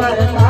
வருவா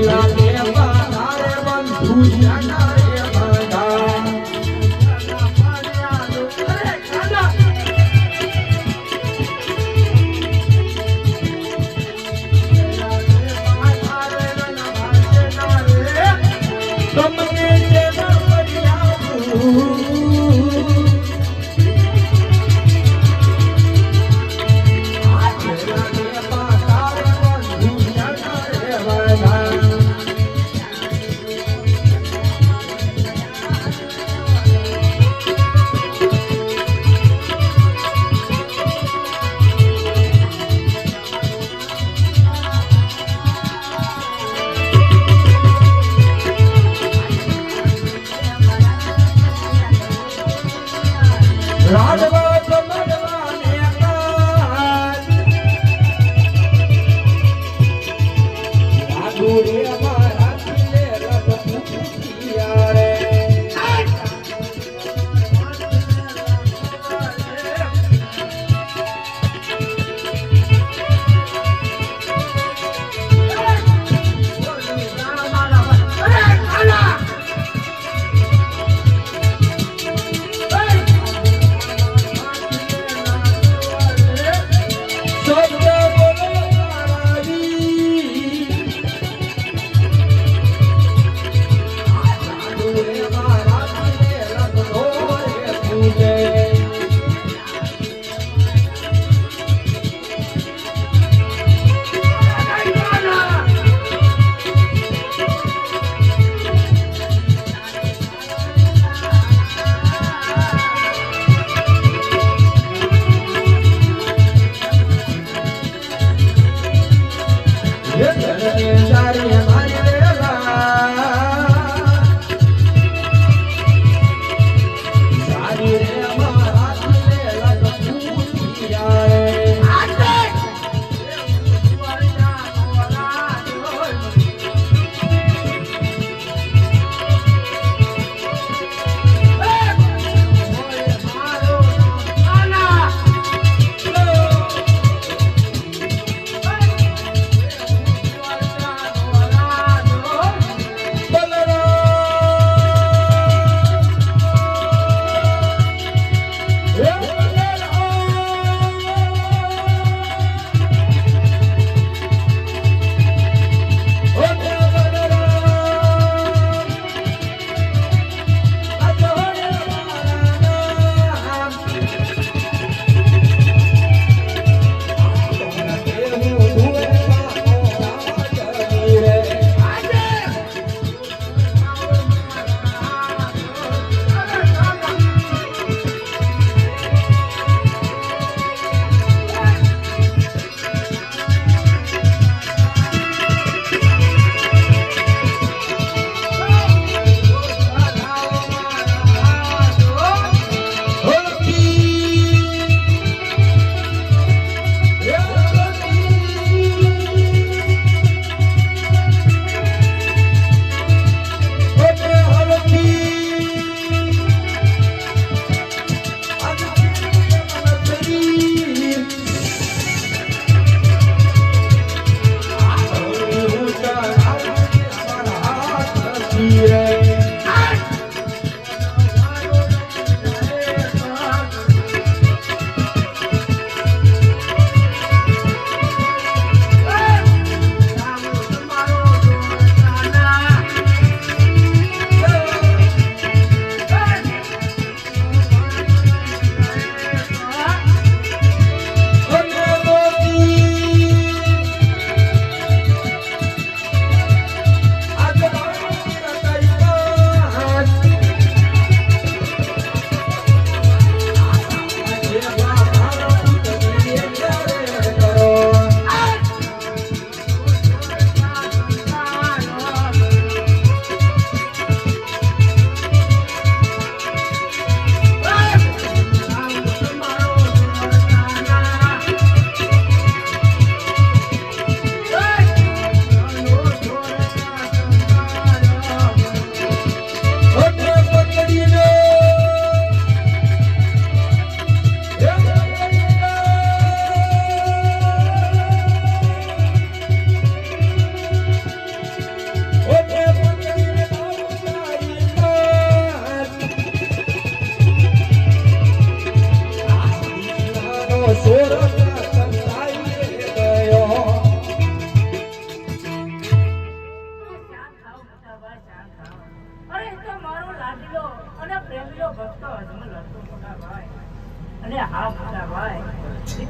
Yeah.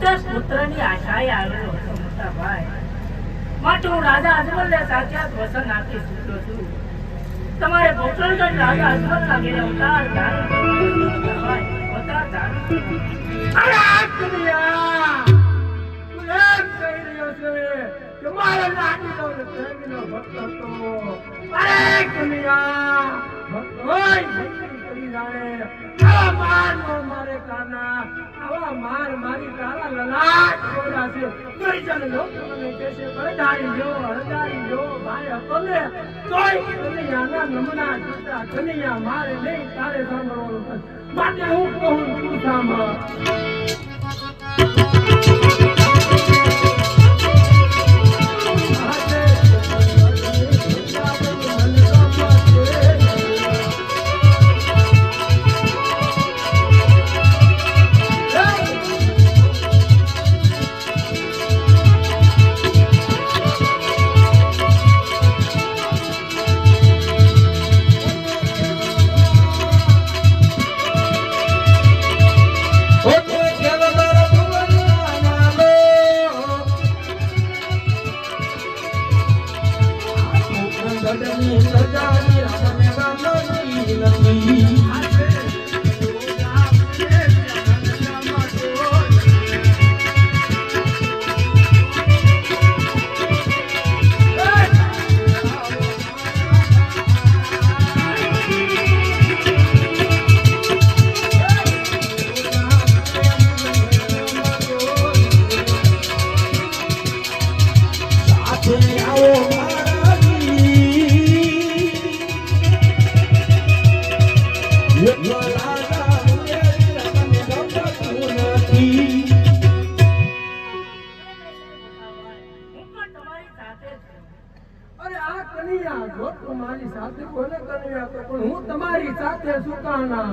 વિકાસ પુત્રની આશાએ આવેલો હતો મોટા માટે હું રાજા અજમલને સાક્ષાત વસન આપી ચૂક્યો છું તમારે પોકરણગઢ રાજા અજમલના ઘેરે અવતાર ધારણ અવતાર ધારણ મારો લાડીલો ને પ્રેમીનો ભક્ત હતો. અરે કનૈયા! ભક્ત હોય ભક્તિ કરી જાણે. આવા મારનો મારે કાના, આવા માર મારી તારા લલાટ ખોડા છે. જોઈ ચાલે લોકો મને કહેશે, હળદારી જો, હળદારી જો, ભાઈ અપલે કોઈ તોય કનૈયાના નમના જોતા કનૈયા મારે નહીં તારે સાંભળવાનું. માટે હું કહું તું સાંભળ હું તમારી સાથે સુકાના